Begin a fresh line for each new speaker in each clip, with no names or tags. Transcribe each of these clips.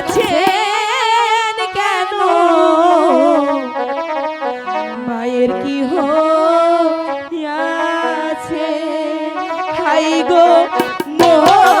কাছে কেন? মায়ের কি হইয়াছে? হাই গো মোদের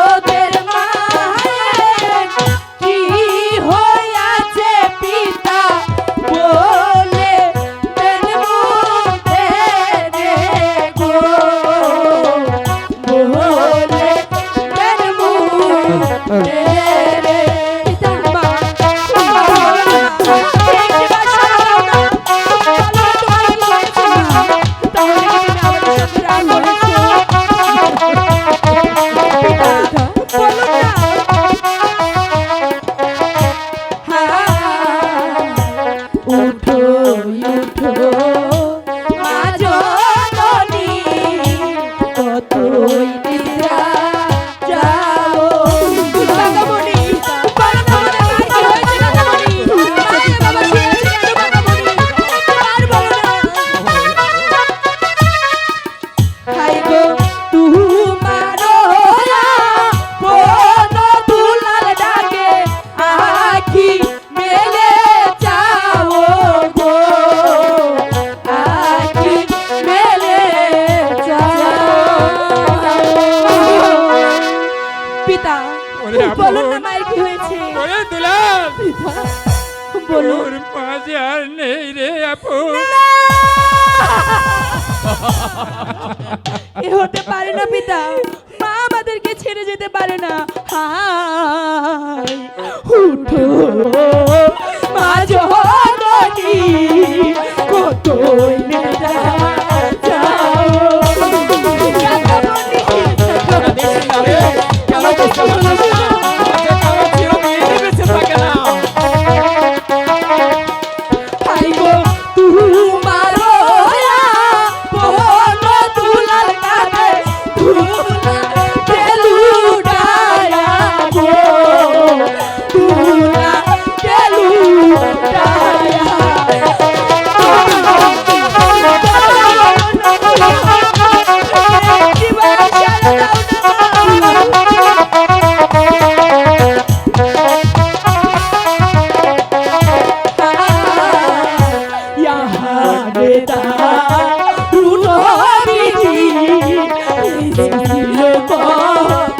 ওরে
না মায়ের কি হয়েছে?
ওরে দুলাল
পিতা বলুন
মাঝে আর নেই রে আপন।
এ হতে পারে না পিতা। মা আমাদেরকে ছেড়ে যেতে পারে না। হায় উঠো। মা জননী কতই নেতা যাও। তুলা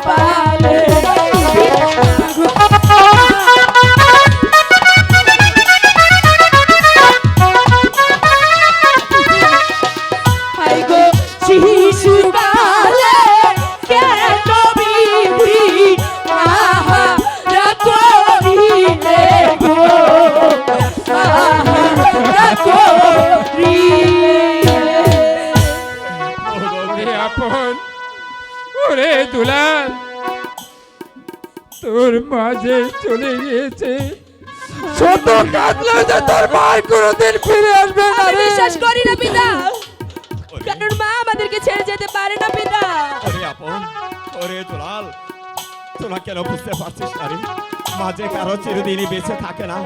পাল তোর মাঝে চলে গিয়েছে। শত কাঁদলেও যে তোর ভাই কোনোদিন ফিরে আসবে না
আমি বিশ্বাস করি না পিতা। কারণ মা আমাদেরকে ছেড়ে যেতে পারে না পিতা।
ওরে আপন ওরে দুলাল তোরা কেন বুঝতে পারছিস না রে? মাঝে কারও চিরদিনই বেঁচে থাকে না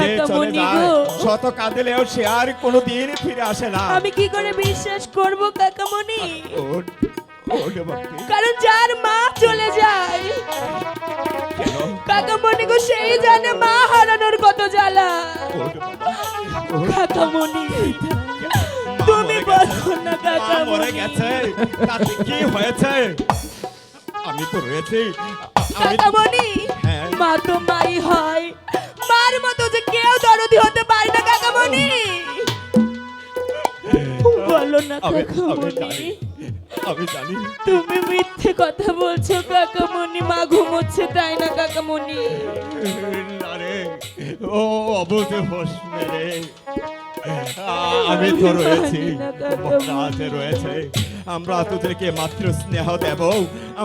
যে চলে যায় শত কাঁদিলেও সে আর কোনোদিন ফিরে আসে না।
আমি কি করে বিশ্বাস করব কাকামণি? কারণ যার মা চলে যায়? কাকামণি গো সেই জানে মা হারানোর কত জ্বালা। কাকামণি তুমি বলো না
মা মরে গেছে। তাতে কি হয়েছে? আমি তো রয়েছি।
কাকামণি
হ্যাঁ।
মা তো মাই হয়। মার মতো যে কেউ দরদি হতে পারে না কাকামণি বলো না কাকামণি
আমি জানি।
তুমি মিথ্যে কথা বলছো কাকামণি মা ঘুমোচ্ছে তাই না কাকামণি
না রে ও অবুঝ হোস রে। আমি তো রয়েছি মহারাজে রয়েছে। আমরা তোদেরকে মাতৃ স্নেহ দেব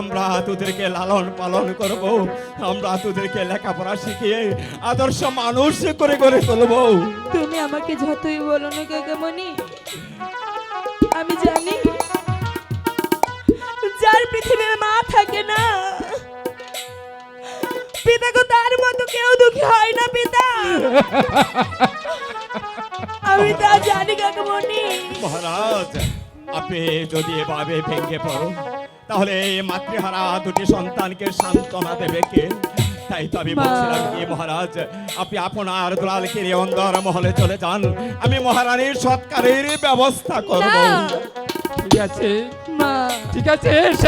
আমরা তোদেরকে লালন পালন করব আমরা তোদেরকে লেখাপড়া শিখিয়ে আদর্শ মানুষ করে করে তুলবো।
তুমি আমাকে যতই বলো না কাকামণি পিতাকে তার মতো কেউ দুঃখী হয় না পিতা। আমি তা জানি কাকামণি।
মহারাজ আপনি যদি এভাবে ভেঙে পড়ো তাহলে এই মাতৃহারা দুটি সন্তানকে সান্ত্বনা দেবে কে? তাই তো আমি বলছিলাম কি মহারাজ আপনি আপনার দুলালকে অন্দর মহলে চলে যান। আমি মহারানীর সৎকারের ব্যবস্থা করব।
ঠিক আছে?
মা।
ঠিক আছে